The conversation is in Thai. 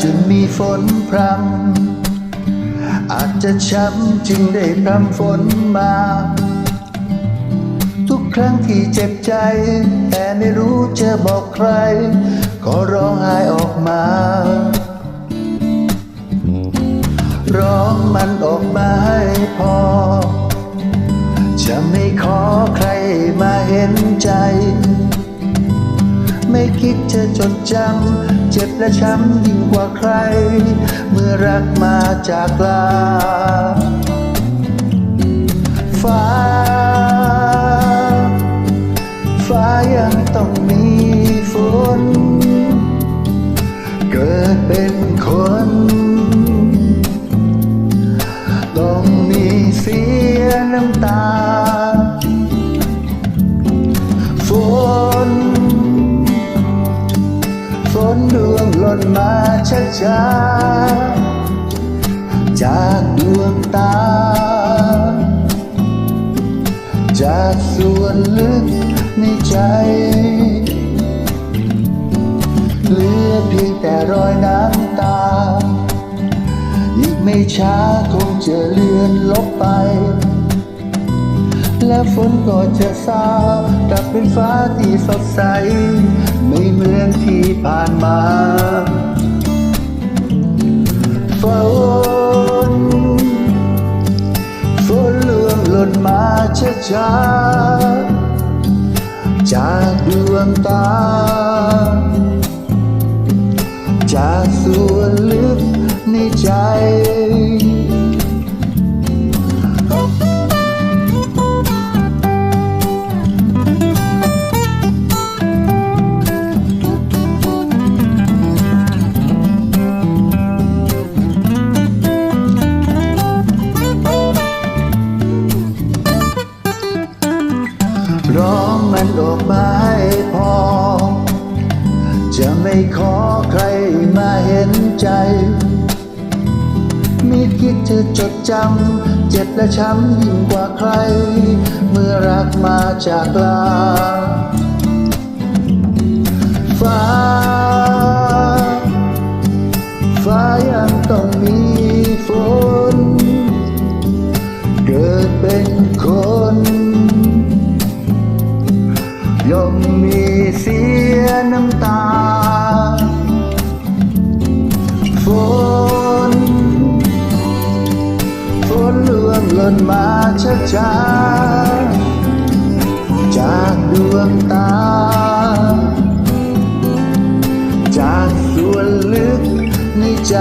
จะมีฝนพรำอาจจะช้ำจึงได้พรำฝนมา ทุกครั้งที่เจ็บใจ แต่ไม่รู้จะบอกใคร ก็ร้องไห้ออกมา ร้องมันออกมาให้พอ จะไม่ขอใครมาเห็นใจ ไม่คิดจะจดจำ เจ็บและช้ำยิ่งกว่าใคร เมื่อรักมาจากลา ฟ้า ฟ้ายังต้องมีฝน เกิดเป็น ล่นมาช้าๆ จากดวงตา จากส่วนลึกในใจ เหลือเพียงแต่รอยน้ำตา อีกไม่ช้าคงจะเลือนลบไป และฝนก็จะซา กลับเป็นฟ้าที่สดใส ไม่เหมือนที่ผ่านมาฝนฝนเลื่องหล่นมาช้าๆจากดวงตา จากส่วนลึกในใจ มันออกมาให้พอ จะไม่ขอใครมาเห็นใจไม่คิดจะจดจำเจ็บและช้ำยิ่งกว่าใคร เมื่อรักมาจากลา ฟ้า ฟ้ายังต้องมีฝน เกิดเป็นคน ย่อมมีเสียน้ำตา ฝน ฝนเลื่องล่นมาช้าๆจากดวงตา จากส่วนลึกในใจ